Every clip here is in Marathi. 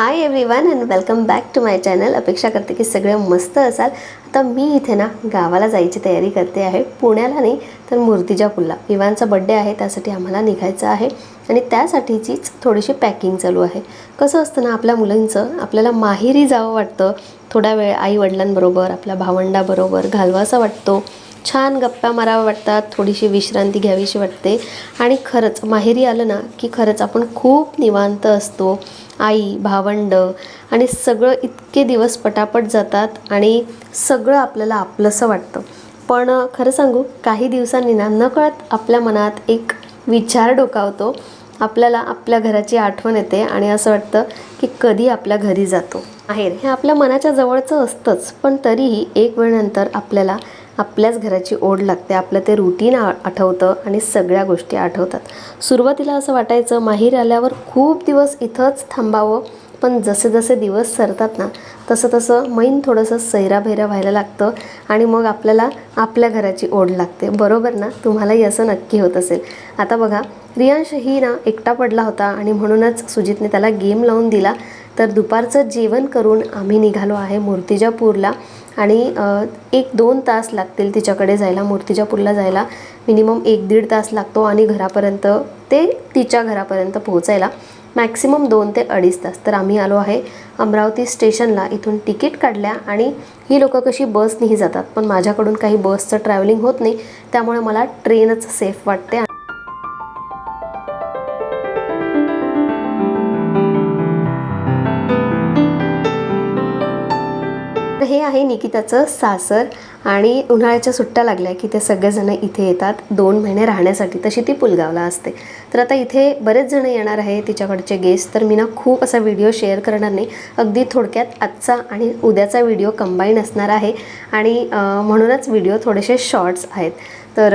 Everyone and welcome back to my channel अपेक्षा करते की सगळे मस्त असाल. आता मी इथे ना गावाला जायची तयारी करते आहे. पुण्याला नाही तर मूर्तिजापूरला विवांचा बड्डे आहे त्यासाठी आम्हाला निघायचं आहे. आणि त्यासाठीचीच थोडीशी पॅकिंग चालू आहे. कसं असतं ना आपल्या मुलांचं आपल्याला माहेरी जावं वाटतं. थोडा वेळ आई वडिलांबरोबर आपल्या भावंडाबरोबर घालवासा वाटतो. छान गप्पा माराव्या वाटतात थोडीशी विश्रांती घ्यावीशी वाटते. आणि खरंच माहेरी आलं ना की खरंच आपण खूप निवांत असतो. आई भावंड आणि सगळं इतके दिवस पटापट जातात आणि सगळं आपल्याला आपलंसं वाटतं. पण खरं सांगू काही दिवसांनी ना नकळत आपल्या मनात एक विचार डोकावतो. आपल्याला आपल्या घराची आठवण येते आणि असं वाटतं की कधी आपल्या घरी जातो. आहेर हे आपल्या मनाच्या जवळचं असतंच पण तरीही एक वेळनंतर आपल्याला आपल्याच घराची ओढ लागते. आपलं ते रुटीन आ आठवतं आणि सगळ्या गोष्टी आठवतात. सुरुवातीला असं वाटायचं माहीर आल्यावर खूप दिवस इथंच थांबावं. पण जसे जसे दिवस सरतात ना तसं तसं मैन थोडंसं सैराभैरा व्हायला लागतं आणि मग आपल्याला आपल्या घराची ओढ लागते. बरोबर ना? तुम्हालाही असं नक्की होत असेल. आता बघा रियांश ही ना एकटा पडला होता आणि म्हणूनच सुजितने त्याला गेम लावून दिला. तर दुपारचं जेवण करून आम्ही निघालो आहे मूर्तिजापूरला. आणि एक दोन तास लागतील तिच्याकडे जायला मूर्तिजापूरला जायला. मिनिमम एक दीड तास लागतो आणि घरापर्यंत ते तिच्या घरापर्यंत पोहोचायला. मॅक्सिमम दोन ते अडीच तास. तर आम्ही आलो आहे अमरावती स्टेशनला. इथून तिकीट काढल्या आणि ही लोकं कशी बसनेही जातात. पण माझ्याकडून काही बसचं ट्रॅव्हलिंग होत नाही. त्यामुळे मला ट्रेनच सेफ वाटते. हे आहे निकिताचं सासर आणि उन्हाळ्याच्या सुट्ट्या लागल्या की ते सगळेजण इथे येतात दोन महिने राहण्यासाठी. तशी ती पुलगावला असते. तर आता इथे बरेच जण येणार आहे तिच्याकडचे गेस्ट तर मी ना खूप असा व्हिडिओ शेअर करणार नाही. अगदी थोडक्यात आजचा आणि उद्याचा व्हिडिओ कंबाईन असणार आहे. आणि म्हणूनच व्हिडिओ थोडेसे शॉर्ट्स आहेत. तर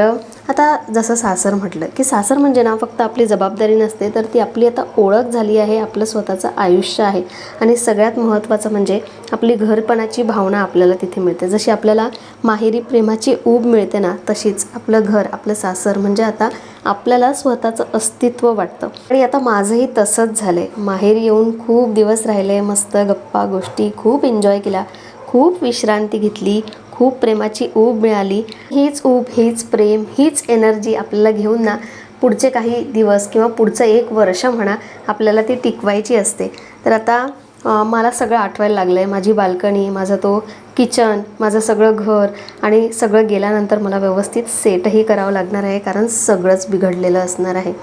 आता जसं सासर म्हटलं की सासर म्हणजे ना फक्त आपली जबाबदारी नसते तर ती आपली आता ओळख झाली आहे आपलं स्वतःचं आयुष्य आहे. आणि सगळ्यात महत्त्वाचं म्हणजे आपली घरपणाची भावना आपल्याला तिथे मिळते. जशी आपल्याला माहेरी प्रेमाची ऊब मिळते ना तशीच आपलं घर आपलं सासर म्हणजे आता आपल्याला स्वतःचं अस्तित्व वाटतं. आणि आता माझंही तसंच झालं आहे माहेर येऊन खूप दिवस राहिले मस्त गप्पा गोष्टी खूप एन्जॉय केल्या खूप विश्रांती घेतली खूप प्रेमाची ऊब मिळाली. हीच ऊब हीच प्रेम हीच एनर्जी आपल्याला घेऊन ना पुढचे काही दिवस किंवा पुढचं एक वर्ष म्हणा आपल्याला ती टिकवायची असते. तर आता मला सगळं आठवायला लागलं आहे माझी बाल्कनी माझा तो किचन माझं सगळं घर आणि सगळं गेल्यानंतर मला व्यवस्थित सेटही करावं लागणार आहे कारण सगळंच बिघडलेलं असणार आहे.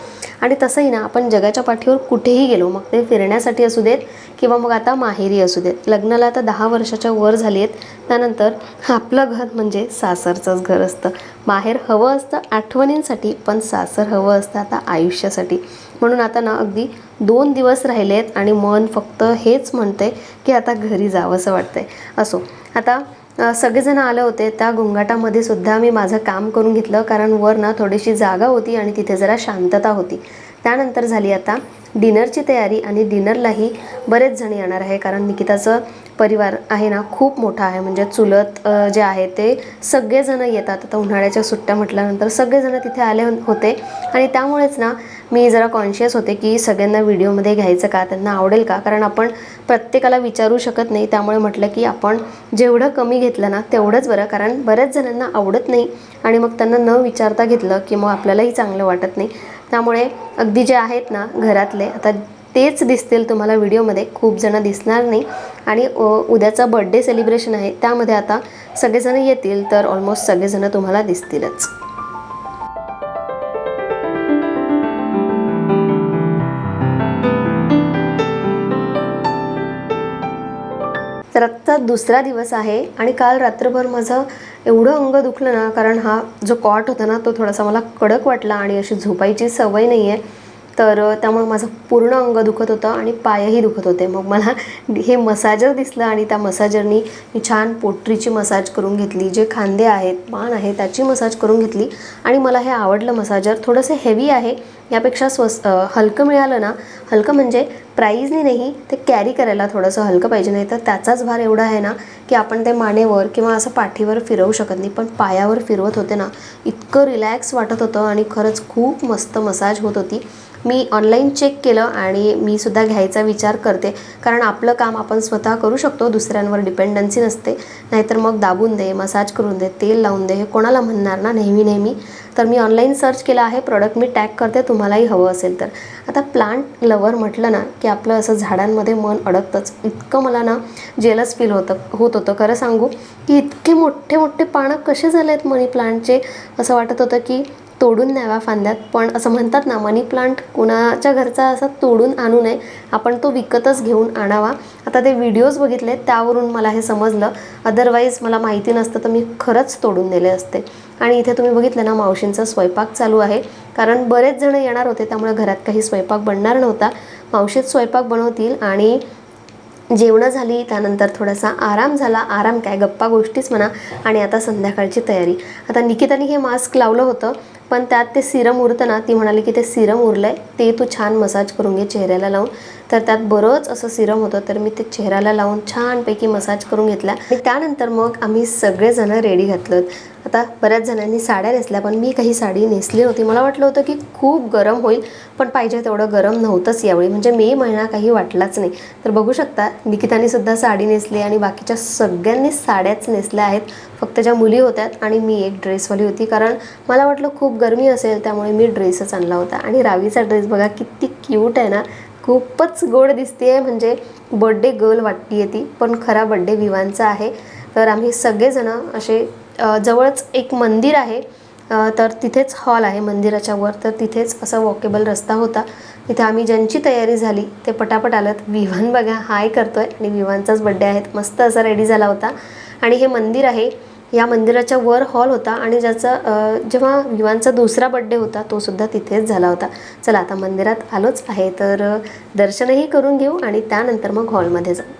आणि तसंही ना आपण जगाच्या पाठीवर कुठेही गेलो मग ते फिरण्यासाठी असू देत किंवा मग आता माहेरी असू देत. लग्नाला आता दहा वर्षाच्या वर झाली आहेत त्यानंतर आपलं घर म्हणजे सासरचंच घर असतं. माहेर हवं असतं आठवणींसाठी पण सासर हवं असतं आता आयुष्यासाठी. म्हणून आता ना अगदी दोन दिवस राहिले आहेत आणि मन फक्त हेच म्हणते की आता घरी जावंसं वाटतंय. असो. आता सगळेजण आले होते. त्या गोंगाटामध्ये सुद्धा मी माझं काम करून घेतलं कारण वर ना थोडीशी जागा होती आणि तिथे जरा शांतता होती. त्यानंतर झाली आता डिनरची तयारी आणि डिनरलाही बरेच जण येणार आहे कारण निकिताचं परिवार आहे ना खूप मोठा आहे. म्हणजे चुलत जे आहे ते सगळेजणं येतात. आता उन्हाळ्याच्या सुट्ट्या म्हटल्यानंतर सगळेजणं तिथे आले होते. आणि त्यामुळेच ना मी जरा कॉन्शियस होते की सगळ्यांना व्हिडिओमध्ये घ्यायचं का त्यांना आवडेल का? कारण आपण प्रत्येकाला विचारू शकत नाही. त्यामुळे म्हटलं की आपण जेवढं कमी घेतलं ना तेवढंच बरं. कारण बऱ्याच जणांना आवडत नाही. आणि मग त्यांना न विचारता घेतलं की मग आपल्यालाही चांगलं वाटत नाही. त्यामुळे अगदी जे आहेत ना घरातले आता तेच दिसतील तुम्हाला व्हिडिओमध्ये. खूप जण दिसणार नाही. आणि उद्याचा बड्डे सेलिब्रेशन आहे. त्यामध्ये आता सगळेजण येतील तर ऑलमोस्ट सगळेजण तुम्हाला दिसतीलच. तर आत्ता दुसरा दिवस आहे आणि काल रात्रभर माझं एवढं अंग दुखलं ना कारण हा जो कॉट होता ना तो थोडासा मला कडक वाटला आणि अशी झोपायची सवय नाही आहे तर त्यामुळे माझं पूर्ण अंग दुखत होतं आणि पायही दुखत होते. मग मला हे मसाजर दिसलं आणि त्या मसाजरनी मी छान पोट्रीची मसाज करून घेतली. जे खांदे आहेत मान आहे त्याची मसाज करून घेतली. आणि मला हे आवडलं मसाजर. थोडंसं हेवी आहे. यापेक्षा स्वस् हलकं मिळालं ना हलकं म्हणजे प्राईजनी नाही ते कॅरी करायला थोडंसं हलकं पाहिजे. नाही तर त्याचाच भार एवढा आहे ना की आपण ते मानेवर किंवा असं पाठीवर फिरवू शकत नाही. पण पायावर फिरवत होते ना इतकं रिलॅक्स वाटत होतं आणि खरंच खूप मस्त मसाज होत होती. मी ऑनलाईन चेक केलं आणि मी सुद्धा घ्यायचा विचार करते. कारण आपलं काम आपण स्वतः करू शकतो दुसऱ्यांवर डिपेंडन्सी नसते. नाहीतर मग दाबून दे मसाज करून दे तेल लावून दे हे कोणाला म्हणणार ना नेहमी नेहमी. तर मी ऑनलाईन सर्च केलं आहे प्रॉडक्ट मी टॅग करते तुम्हालाही हवं असेल तर. आता प्लांट लवर म्हटलं ना की आपलं असं झाडांमध्ये मन अडकतंच. इतकं मला ना जेलस फील होतं होत होतं. खरं सांगू की इतके मोठे मोठे पानं कसे झाले आहेत मनी प्लांटचे असं वाटत होतं की तोडून न्यावा फांद्यात. पण असं म्हणतात ना मनी प्लांट कुणाच्या घरचा असा तोडून आणू नये आपण तो विकतच घेऊन आणावा. आता ते व्हिडिओज बघितले त्यावरून मला हे समजलं. अदरवाईज मला माहिती नसतं तर मी खरंच तोडून दिले असते. आणि इथे तुम्ही बघितलं ना मावशींचा स्वयंपाक चालू आहे. कारण बरेच जण येणार होते त्यामुळे घरात काही स्वयंपाक बनणार नव्हता. मावशीच स्वयंपाक बनवतील आणि जेवणं झाली त्यानंतर थोडासा आराम झाला. आराम काय? गप्पा गोष्टीच म्हणा. आणि आता संध्याकाळची तयारी. आता निकिताने हे मास्क लावलं होतं. पण त्यात ते सिरम उरतं ना ती म्हणाली की ते सिरम उरलं आहे ते तू छान मसाज करून घे चेहऱ्याला लावून. तर त्यात बरंच असं सिरम होतं तर मी ते चेहऱ्याला लावून छानपैकी मसाज करून घेतला. आणि त्यानंतर मग आम्ही सगळेजणं रेडी घातलं. आता बऱ्याच जणांनी साड्या नेसल्या पण मी काही साडी नेसली नव्हती. मला वाटलं होतं की खूप गरम होईल पण पाहिजे तेवढं गरम नव्हतंच यावेळी. म्हणजे मे महिना काही वाटलाच नाही. तर बघू शकता निकिताने सुद्धा साडी नेसली आणि बाकीच्या सगळ्यांनी साड्याच नेसल्या आहेत. फक्त ज्या मुली होत्यात आणि मी एक ड्रेसवाली होती. कारण मला वाटलं खूप गरमी असेल त्यामुळे मी ड्रेसच आणला होता. आणि रावीचा ड्रेस बघा किती क्यूट आहे ना. खूपच गोड दिसते म्हणजे बड्डे गर्ल वाटते ती पण खरा बड्डे विवांचा आहे. तर आम्ही सगळेजणं असे जवळच एक मंदिर आहे. तर तिथेच हॉल आहे मंदिराच्या वर. तर तिथेच असा वॉकेबल रस्ता होता. तिथे आम्ही ज्यांची तयारी झाली ते पटापट आलं विवान बघा हाय करतोय. आणि विवानचाच बड्डे आहेत मस्त असा रेडी झाला होता. आणि हे मंदिर आहे या मंदिराच्या वर हॉल होता आणि ज्याचा जेव्हा युवांचा दुसरा बड्डे होता तो सुद्धा तिथेच झाला होता. चला आता मंदिरात आलोच आहे तर दर्शनही करून घेऊ आणि त्यानंतर मग हॉलमध्ये जाऊ.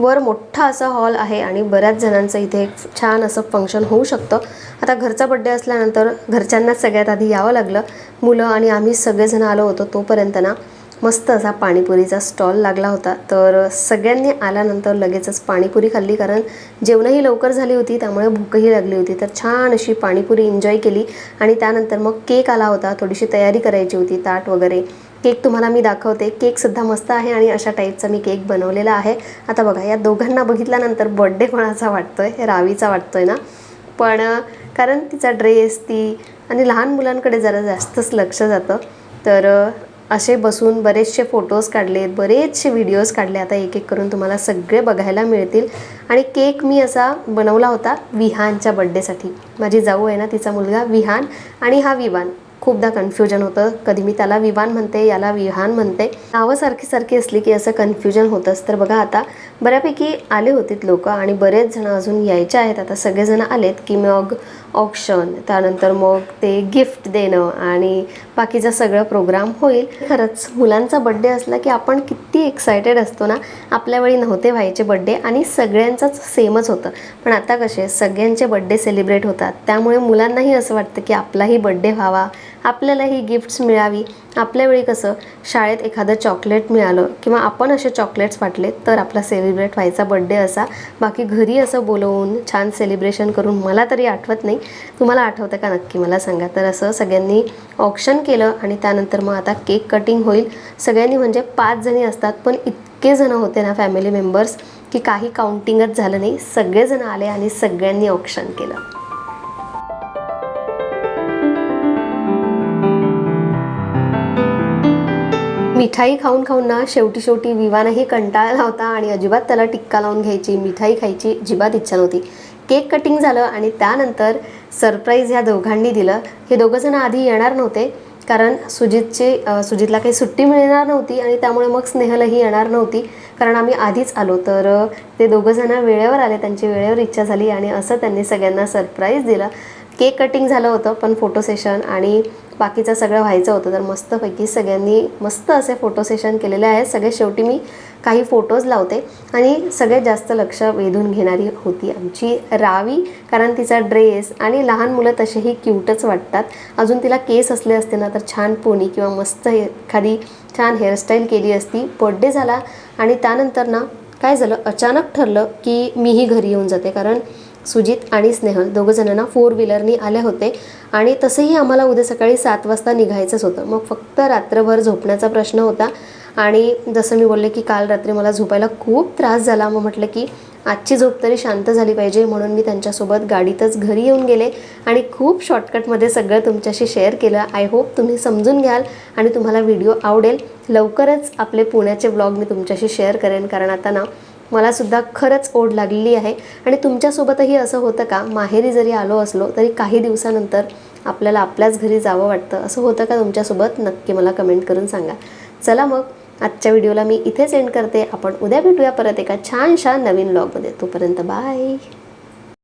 वर मोठा असा हॉल आहे आणि बऱ्याच जणांचं इथे एक छान असं फंक्शन होऊ शकतं. आता घरचा बड्डे असल्यानंतर घरच्यांनाच सगळ्यात आधी यावं लागलं. मुलं आणि आम्ही सगळेजण आलो होतो तोपर्यंत ना. मस्त असा पाणीपुरीचा स्टॉल लागला होता. तर सगळ्यांनी आल्यानंतर लगेचच पाणीपुरी खाल्ली कारण जेवणही लवकर झाली होती त्यामुळे भूकही लागली होती. तर छान अशी पाणीपुरी एन्जॉय केली आणि त्यानंतर मग केक आला होता. थोडीशी तयारी करायची होती ताट वगैरे. केक तुम्हाला मी दाखवते. केकसुद्धा मस्त आहे आणि अशा टाईपचा मी केक बनवलेला आहे. आता बघा या दोघांना बघितल्यानंतर बड्डे कोणाचा आहे रावीचा वाटतो आहे ना? पण कारण तिचा ड्रेस ती आणि लहान मुलांकडे जरा जास्तच लक्ष जातं. तर असे बसून बरेचसे फोटोज काढले बरेचसे व्हिडिओज काढले. आता एक एक करून तुम्हाला सगळे बघायला मिळतील. आणि केक मी असा बनवला होता विहानच्या बड्डेसाठी माझी जाऊ आहे ना तिचा मुलगा विहान आणि हा विवान. खूपदा कन्फ्युजन होतं. कधी मी त्याला विवान म्हणते याला विहान म्हणते. नावं सारखी सारखी असली की असं कन्फ्युजन होतंच. तर बघा आता बऱ्यापैकी आले होते लोक आणि बरेच जण अजून यायचे आहेत. आता सगळेजण आलेत की मग ऑप्शन त्यानंतर मग ते गिफ्ट देणं आणि बाकीचा सगळं प्रोग्राम होईल. खरंच मुलांचा बड्डे असला की आपण किती एक्सायटेड असतो ना आपल्या वेळी नव्हते व्हायचे बड्डे आणि सगळ्यांचाच सेमच होतं. पण आता कसे सगळ्यांचे बड्डे सेलिब्रेट होतात. त्यामुळे मुलांनाही असं वाटतं की आपलाही बड्डे व्हावा. आपल्याला ही गिफ्ट्स मिळावी. आपल्या वेळी कसं? शाळेत एखादं चॉकलेट मिळालं किंवा आपण असे चॉकलेट्स वाटले तर आपला सेलिब्रेट व्हायचा बड्डे असा. बाकी घरी असं बोलवून छान सेलिब्रेशन करून मला तरी आठवत नाही. तुम्हाला आठवतं का नक्की? मला सांगा. तर असं सगळ्यांनी ऑप्शन केलं आणि त्यानंतर मग आता केक कटिंग होईल. सगळ्यांनी म्हणजे पाच जणी असतात पण इतके जण होते ना फॅमिली मेंबर्स की काही काउंटिंगच झालं नाही. सगळेजण आले आणि सगळ्यांनी ऑप्शन केलं. मिठाई खाऊन खाऊन ना शेवटी शेवटी विवानही कंटाळला होता आणि अजिबात त्याला टिक्का लावून घ्यायची मिठाई खायची अजिबात इच्छा नव्हती. केक कटिंग झालं आणि त्यानंतर सरप्राईज ह्या दोघांनी दिलं. हे दोघंजण आधी येणार नव्हते कारण सुजितची सुजितला काही सुट्टी मिळणार नव्हती आणि त्यामुळे मग स्नेहलही येणार नव्हती. कारण आम्ही आधीच आलो. तर ते दोघंजणं वेळेवर आले त्यांची वेळेवर इच्छा झाली आणि असं त्यांनी सगळ्यांना सरप्राईज दिलं. केक कटिंग झालं होतं पण फोटो सेशन आणि बाकीचं सगळं व्हायचं होतं. तर मस्तपैकी सगळ्यांनी मस्त असे फोटो सेशन केलेले आहेत. सगळे शेवटी मी काही फोटोज लावते. आणि सगळ्यात जास्त लक्ष वेधून घेणारी होती आमची रावी. कारण तिचा ड्रेस आणि लहान मुलं तसेही क्यूटच वाटतात. अजून तिला केस असले असते ना तर छान पोनी किंवा मस्त एखादी छान हेअरस्टाईल केली असती. बड्डे झाला आणि त्यानंतर ना काय झालं? अचानक ठरलं की मीही घरी येऊन जाते. कारण सुजित आणि स्नेहल दोघं जणांना फोर व्हीलरनी आले होते. आणि तसंही आम्हाला उद्या सकाळी सात वाजता निघायचंच होतं. मग फक्त रात्रभर झोपण्याचा प्रश्न होता. आणि जसं मी बोलले की काल रात्री मला झोपायला खूप त्रास झाला. मग म्हटलं की आजची झोप तरी शांत झाली पाहिजे म्हणून मी त्यांच्यासोबत गाडीतच घरी येऊन गेले. आणि खूप शॉर्टकटमध्ये सगळं तुमच्याशी शेअर केलं. आय होप तुम्ही समजून घ्याल आणि तुम्हाला व्हिडिओ आवडेल. लवकरच आपले पुण्याचे ब्लॉग मी तुमच्याशी शेअर करेन. कारण आता ना मला सुद्धा खरंच ओढ लागलेली आहे. आणि तुमच्यासोबतही असं होतं का? माहेरी जरी आलो असलो तरी काही दिवसानंतर आपल्याला आपल्याच घरी जावं वाटतं. असं होतं का तुमच्यासोबत? नक्की मला कमेंट करून सांगा. चला मग आजच्या व्हिडिओला मी इथेच एंड करते. आपण उद्या भेटूया परत एका छानशा नवीन ब्लॉगमध्ये तोपर्यंत बाय